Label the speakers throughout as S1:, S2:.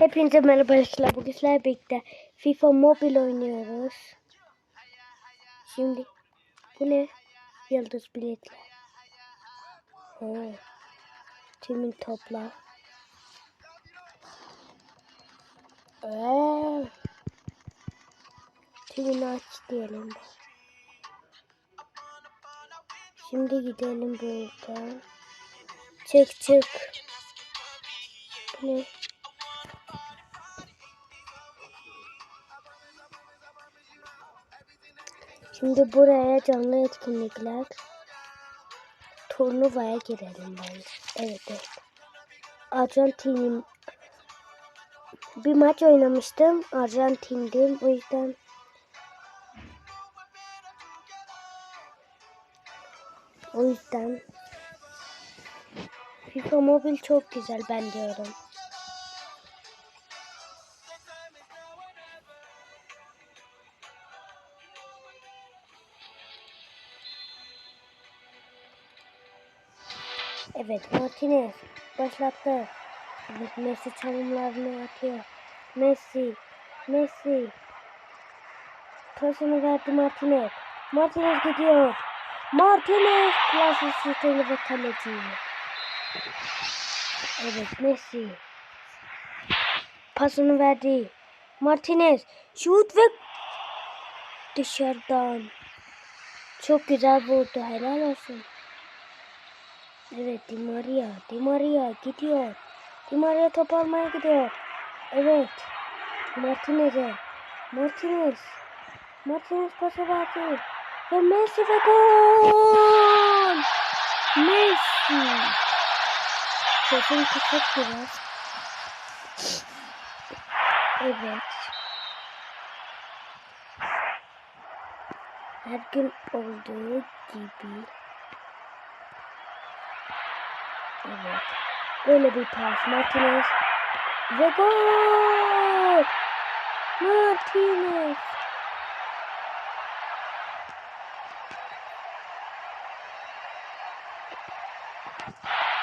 S1: Hepinize merhaba arkadaşlar. Bugün sizlerle birlikte FIFA Mobile oynuyoruz. Şimdi bu ne? Yıldız biletler. Timin topla. Ee, timini aç diyelim. Şimdi gidelim buradan. Çık çık. Bu ne? Şimdi buraya canlı etkinlikler turnuvaya girelim bence. Evet evet. Arjantin bir maç oynamıştım. Arjantin'dim. O yüzden o yüzden FIFA Mobil çok güzel ben diyorum. Evet Martinez başlattı. Evet Messi çalımlarını atıyor. Messi. Messi. Pasını verdi Martinez. Martinez gidiyor. Martinez klası şutunu ve kaleci. Evet Messi. Pasını verdi. Martinez. Şut ve dışarıdan. Çok güzel vurdu. Helal olsun. Evet Di Maria. Di Maria gidiyor. Di Maria top almaya gidiyor. Evet. Martinez'e. Martinez. Martinez pası verdi. Ve Messi ve gol. Messi. Sesim kısık biraz. Evet. Her gün olduğu gibi. Evet. Böyle bir pas. Martinez. Ve gol. Martinez.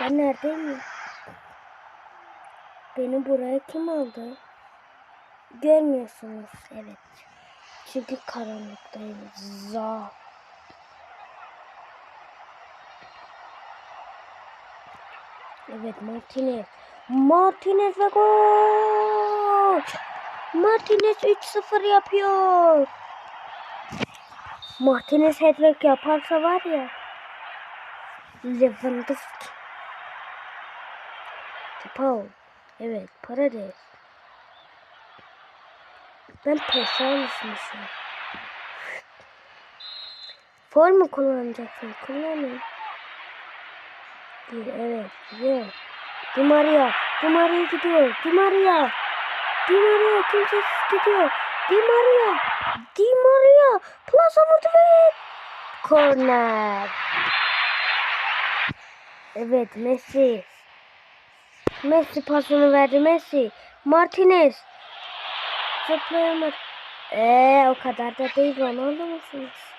S1: Ben neredeyim? Beni buraya kim aldı? Görmüyorsunuz. Evet. Çünkü karanlıktayım. Za. Evet Martinez. Martinez ve gol. Martinez 3-0 yapıyor. Martinez hat-trick yaparsa var ya. Lewandowski. Paul. Evet Paredes. Ben pesa alışmışım. Fol mu kullanacaksın? Kullanın. Gidiyor, evet gidiyor. Di Maria, Di Maria gidiyor. Di Maria. Di Maria kimsesiz gidiyor. Di Maria. Di Maria. Plasa vurdu ve korner. Evet Messi. Messi pasını verdi Messi. Martinez. Zıplayamadı. Eee o kadar da değil Ronaldo musunuz?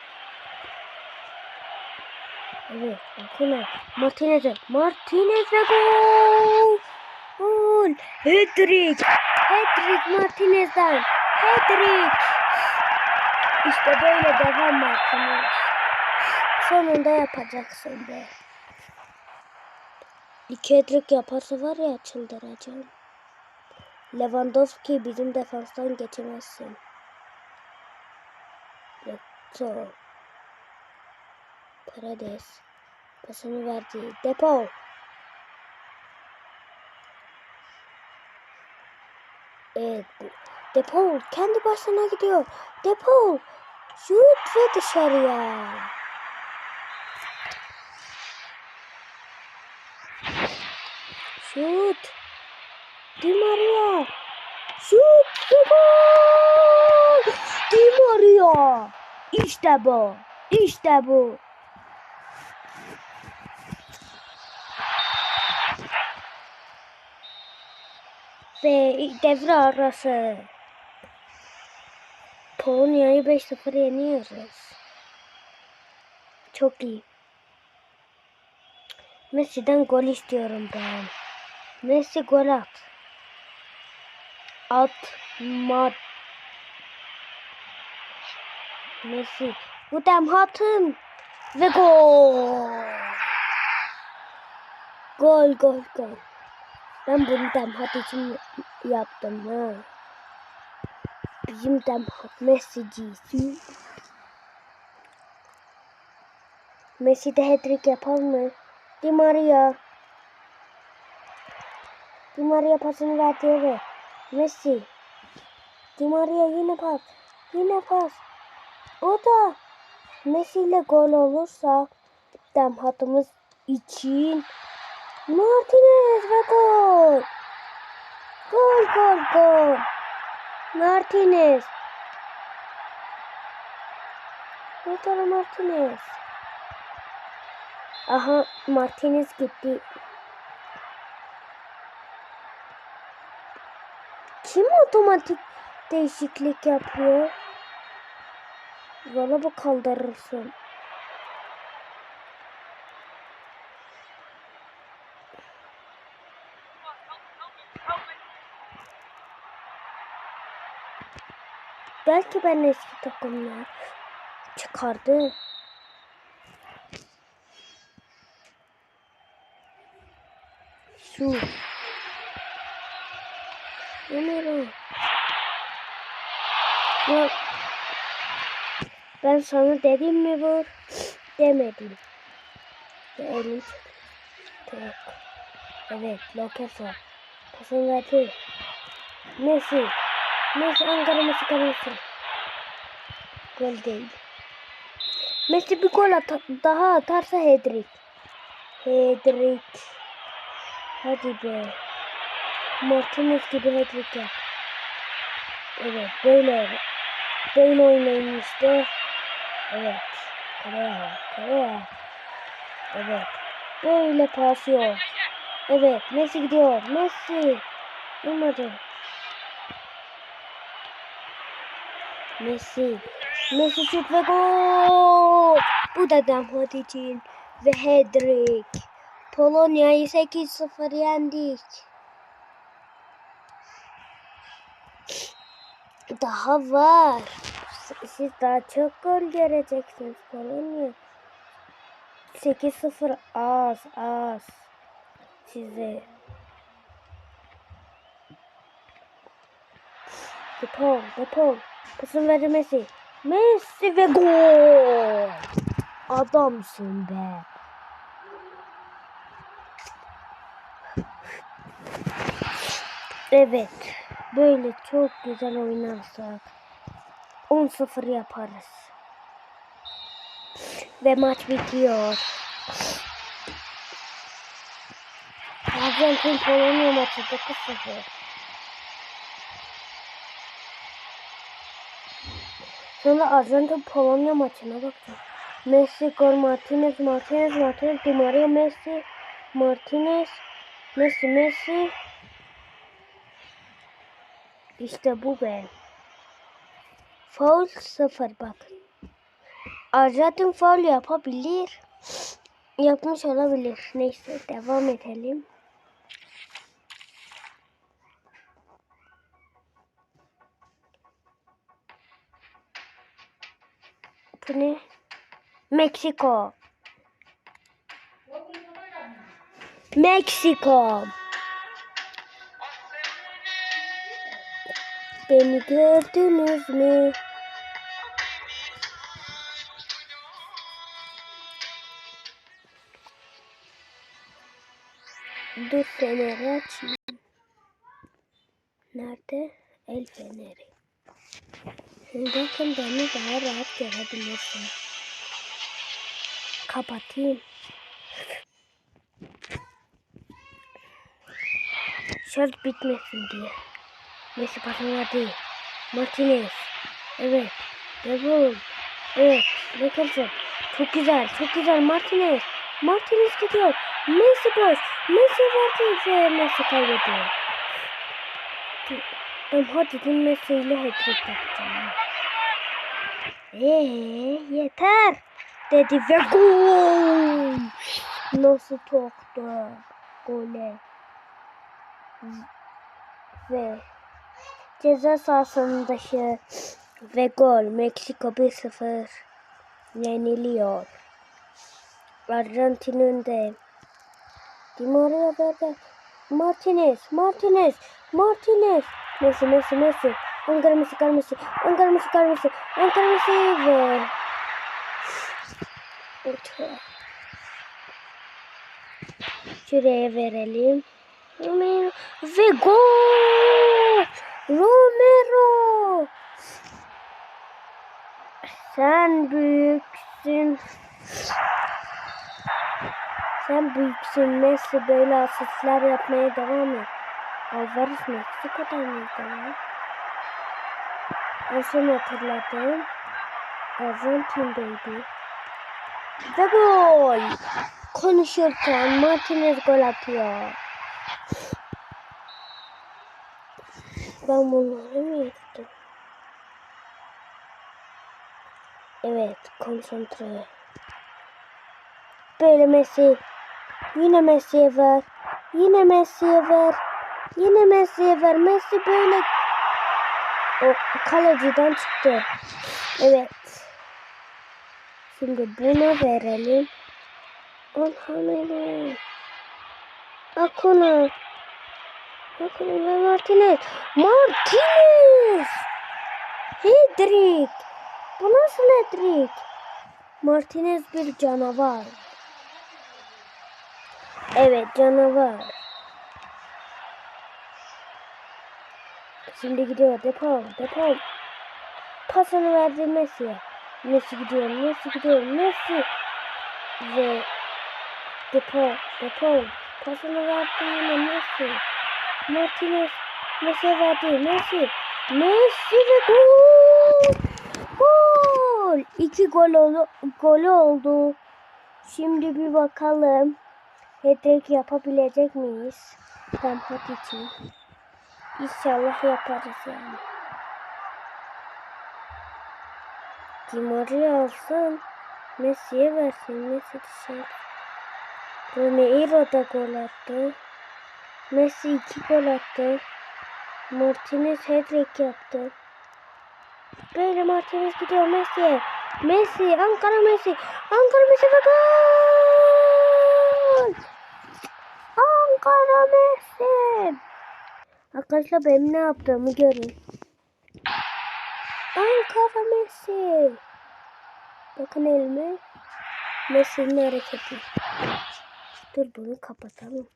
S1: Evet, Akuna. Martinez'e. Martinez ve gol. Gol. Hat-trick. Martinez'den. Hat-trick. İşte böyle devam Martinez. Sonunda yapacaksın be. İki hat-trick yaparsa var ya çıldıracağım. Lewandowski bizim defanstan geçemezsin. Yoksa Paredes pasını verdi. Depo. Evet. Depo kendi başına gidiyor. Depo. Şut ve dışarıya. Şut. Di Maria. Şut ve gol. Di Maria. İşte bu. İşte bu. Ve devre arası. Polonya'yı 5-0 yeniyoruz. Çok iyi. Messi'den gol istiyorum ben. Messi gol at. atma. Messi. Bu dem hatın. Ve gol. Gol gol gol. Ben bunu Demhat için yaptım ha. Bizim Demhat Messi'cisi. Messi de hat-trick yapar mı? Di Maria. Di Maria pasını verdi eve. Messi. Di Maria yine pas. Yine pas. O da Messi ile gol olursa Demhat'ımız için Martinez ve gol. Gol gol gol. Martinez. Lautaro Martinez. Aha Martinez gitti. Kim otomatik değişiklik yapıyor? Valla bu kaldırırsın. Belki ben eski takımlar çıkardı. Şu. Numara. Ya ben sana dedim mi bu? Demedim. Tek. Evet, Lokesa. Pasını verdi. Messi. Messi Ankara Messi kalması. Gol değil. Messi bir gol at daha atarsa Hedrik. Hadi be. Martinez gibi Hedrik yap. Evet böyle. Böyle oynayın. Evet. Korea. Korea. Evet. Böyle pas yok. Evet. Messi gidiyor. Messi. Olmadı. Messi. Messi şut ve gol. Bu da Damhat için. Ve Hedrik. Polonya'yı 8-0 yendik. Daha var. Siz daha çok gol göreceksiniz Polonya. 8-0 az az. Size. Depol, Depol. Pasın verdi Messi. Messi ve gol. Adamsın be. Evet. Böyle çok güzel oynarsak 10-0 yaparız. Ve maç bitiyor. Arjantin Polonya maçı 9-0. Sonra Arjantin Polonya maçına bakacağım. Messi, gol Martinez, Martinez, Martinez, Di Maria, Messi, Martinez, Messi, Messi. İşte bu be. Foul sıfır bakın. Arjantin foul yapabilir. Yapmış olabilir. Neyse devam edelim. Bu ne? Meksiko. Meksiko. Beni gördünüz mü? Dur feneri açayım. Nerede? El feneri. Bakın beni daha görebilirsin. Kapatayım. Şarj bitmesin diye. Messi pasını verdi. Martinez. Evet. Devol. Evet. Nicholson. Çok güzel. Çok güzel. Martinez. Martinez gidiyor. Messi boş. Messi verdi ve Messi kaybediyor. Ben hadi Messi ile hat-trick yapacağım. Eee yeter. Dedi ve gol. Nasıl toktu. Gole. Ve Ceza sahasının dışı ve gol. Meksika 1-0 yeniliyor. Arjantin önde. Di Maria verdi. Martinez, Martinez, Martinez. Messi, Messi, Messi. Ankara Messi, Messi, Ankara Messi, Messi, Ankara Messi ve... Şuraya verelim. Romero ve gol! Romero! Sen büyüksün. Sen büyüksün Messi böyle asistler yapmaya devam et. Alvarez Meksiko'da mıydı lan? En son hatırladığım Arjantin'deydi. Ve gol! Konuşurken Martinez gol atıyor. Ben bunları mı yaptım? Evet, konsantre. Böyle Messi. Yine Messi'ye ver. Yine Messi'ye ver. Yine Messi'ye ver. Messi böyle o kaleciden çıktı. Evet. Şimdi buna verelim. Anhamele. Akuna. Akuna ve Martinez. Martinez. Hedrik. Bu nasıl Hedrik? Martinez bir canavar. Evet canavar. Şimdi gidiyor Depol. Depol. Pasını verdi Messi'ye. Messi gidiyor. Messi gidiyor. Messi. Ve Depol. Depol. Pasını verdi yine Messi. Martinez. Messi verdi. Messi. Messi ve gol. Gol. İki gol oldu. Golü oldu. Şimdi bir bakalım. Hedrik yapabilecek miyiz? Tempat için. İnşallah yaparız yani. Di Maria alsın. Messi'ye versin. Messi dışarı. Romero da gol attı. Messi iki gol attı. Martinez hat-trick yaptı. Böyle Martinez gidiyor Messi. Messi, Ankara Messi. Ankara Messi ve gol! Ankara Messi. Arkadaşlar benim ne yaptığımı görün. Ankara Messi. Bakın elime. Messi'nin hareketi. Dur bunu kapatalım.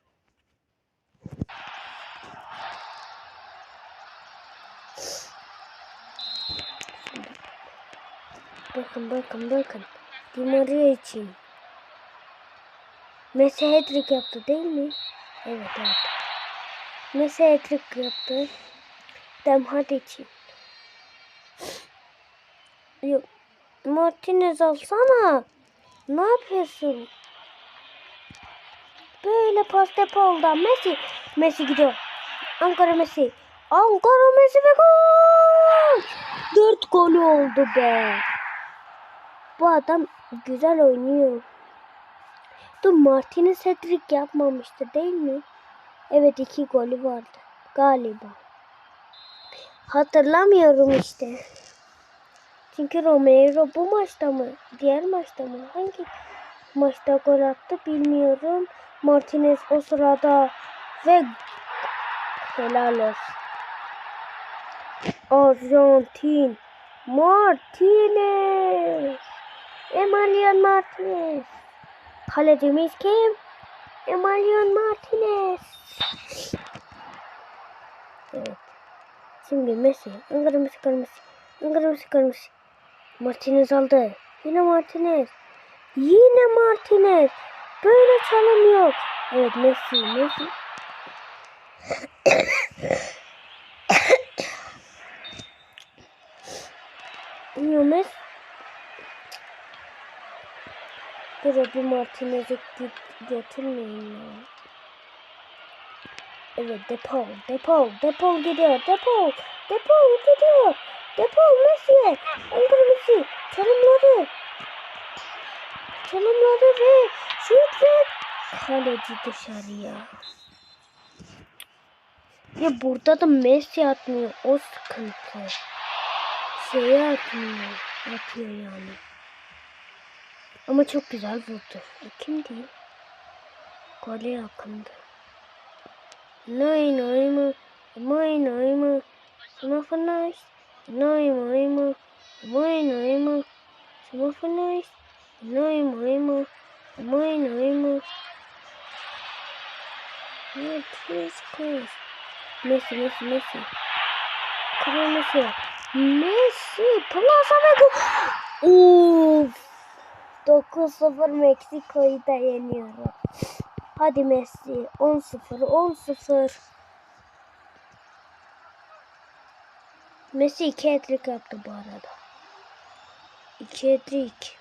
S1: Bakın bakın bakın. Di Maria için. Messi hat-trick yaptı değil mi? Evet evet. Messi hat-trick yaptı. Demhad için. Yok. Martinez alsana. Ne yapıyorsun? Böyle pas depoldan Messi. Messi gidiyor. Ankara Messi. Ankara Messi ve gol. Dört golü oldu be. Bu adam güzel oynuyor. Dur Martinez hat-trick yapmamıştı değil mi? Evet iki golü vardı. Galiba. Hatırlamıyorum işte. Çünkü Romero bu maçta mı? Diğer maçta mı? Hangi maçta gol attı bilmiyorum. Martinez o sırada ve helal olsun. Arjantin Martinez Emilian Martinez Kalecimiz kim? Emilian Martinez Evet. Şimdi Messi. Ankara Messi, Messi. Ankara Messi, Messi. Martinez aldı. Yine Martinez. Yine Martinez. Böyle çalım yok. Evet Messi, Messi. Messi. Dur bir Martinez'i götürmeyin ya. Evet Depol, Depol, Depol gidiyor, Depol, Depol gidiyor, Depol Messi, Ankara Messi, çalımları, çalımları ve şut ve kaleci dışarıya. Ya burada da Messi atmıyor. O sıkıntı. Şeyi atmıyor. Atıyor yani. Ama çok güzel vurdu. O kimdi? Gole yakındı. Mı? May nay mı? Sınıfı nice. Nay may mı? May nay mı? Sınıfı nice. Nay may mı? May nay mı? Evet, please, please. Messi, Messi, Messi. Kral Messi. Messi. Plaza ve gol. Of. 9-0 Meksiko'yu da yeniyorum. Hadi Messi. 10-0, 10-0. Messi 2 hat yaptı bu arada. 2 hat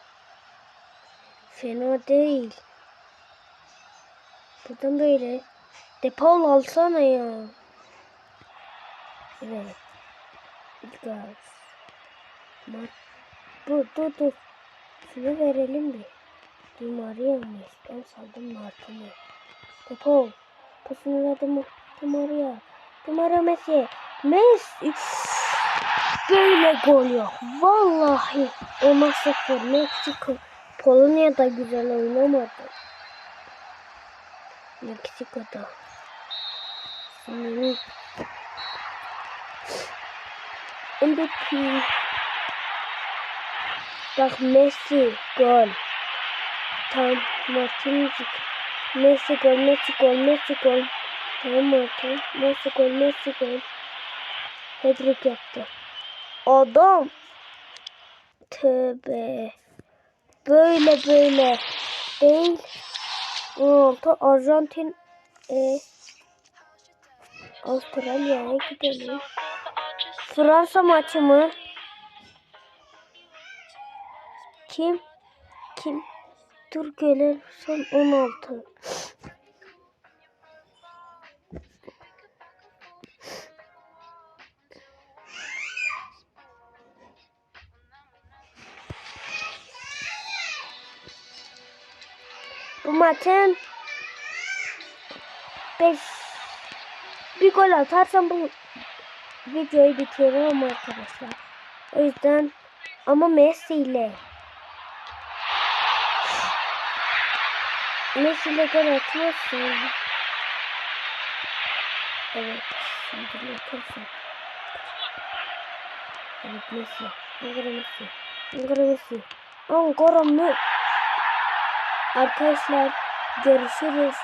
S1: Fena değil. Buradan böyle. Depol alsana ya. Evet. Gaz. Mar dur dur dur. Şunu verelim bir. Di Maria mı? Ben saldım Martin'i. Depol. Pasını verdim. Di Maria. Di Maria Messi. Messi. Böyle gol yok. Vallahi ona sıfır. Meksiko. Polonya da güzel oynamadı. Meksiko'da. Hmm. MVP. Bak Messi gol. Tam Martinez. Messi gol, Messi gol, Messi gol. Tamam Martin. Messi gol, Messi gol. Hedrick yaptı. Adam. Tövbe. Böyle böyle değil. 16 Arjantin e, Avustralya'ya gidelim. Fransa maçı mı? Kim? Kim? Dur gelir son 16. Bu maçın 5 bir gol atarsam bu videoyu bitiririm arkadaşlar. O yüzden ama Messi ile Messi ile gol atmazsın. Evet. Şimdi yaparsın. Evet Messi. Ankara Messi. Ankara Messi. Ankara Messi. Arkadaşlar görüşürüz.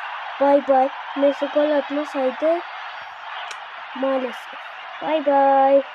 S1: Bay bay. Messi gol atmasaydı maalesef. Bay bay.